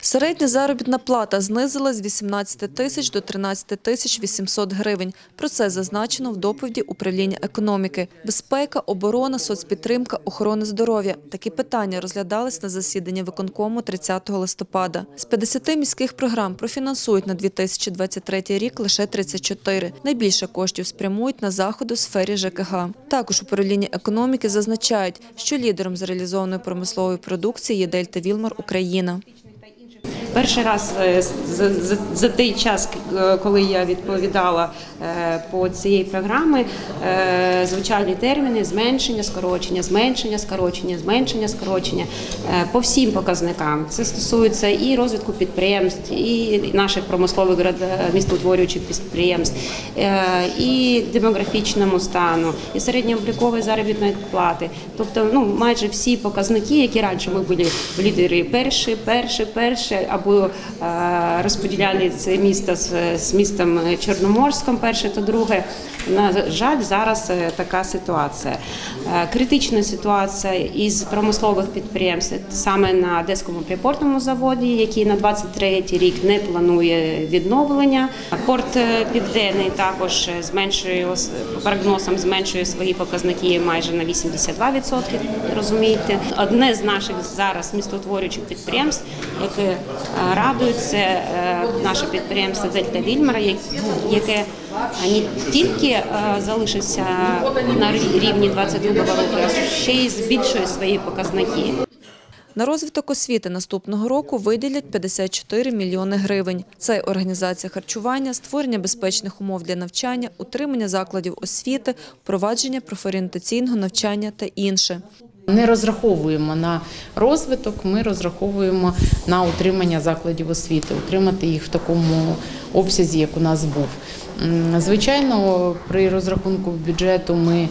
Середня заробітна плата знизилась з 18 тисяч до 13 тисяч 800 гривень. Про це зазначено в доповіді управління економіки. Безпека, оборона, соцпідтримка, охорона здоров'я. Такі питання розглядались на засіданні виконкому 30 листопада. З 50 міських програм профінансують на 2023 рік лише 34. Найбільше коштів спрямують на заходи у сфері ЖКГ. Також управління економіки зазначають, що лідером з реалізованої промислової продукції є Дельта Вілмар Україна. Перший раз е, за, за, за той час, е, коли я відповідала е, по цієї програми, звучали терміни зменшення, скорочення, зменшення, скорочення, зменшення, скорочення по всім показникам. Це стосується і розвитку підприємств, і наших промислових містоутворюючих підприємств, і демографічному стану, і середньооблікової заробітної плати. Тобто, ну майже всі показники, які раніше ми були лідери перші, перші, перші, або е, розподіляли це місто з, містом Чорноморськом, перше та друге. На жаль, зараз е, така ситуація. Е, Критична ситуація із промислових підприємств саме на Одеському припортному заводі, який на 23 рік не планує відновлення. Порт Південний також зменшує прогнозам зменшує свої показники майже на 82%, Розумієте, одне з наших зараз містоутворюючих підприємств, яке це е, наше підприємство Дельта Вільмара, яке не тільки е, залишиться на рівні 22 року, а ще й збільшує свої показники. На розвиток освіти наступного року виділять 54 мільйони гривень. Це організація харчування, створення безпечних умов для навчання, утримання закладів освіти, впровадження профорієнтаційного навчання та інше. Не розраховуємо на розвиток, ми розраховуємо на утримання закладів освіти, утримати їх в такому обсязі, як у нас був. Звичайно, при розрахунку бюджету ми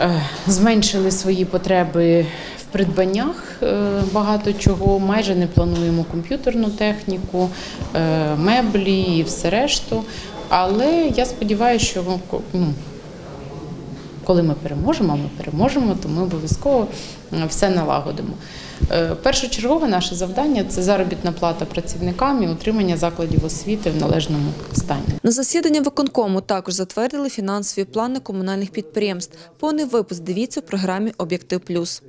е, зменшили свої потреби в придбаннях е, багато чого. Майже не плануємо комп'ютерну техніку, е, меблі і все решту. Але я сподіваюся, що ну, коли ми переможемо, ми переможемо, то ми обов'язково е, все налагодимо. Е, Першочергове наше завдання це заробітна плата працівникам і утримання закладів освіти в належному стані. На засідання виконкому також затвердили фінансові плани комунальних підприємств. Повний випуск дивіться в програмі Об'єктив Плюс.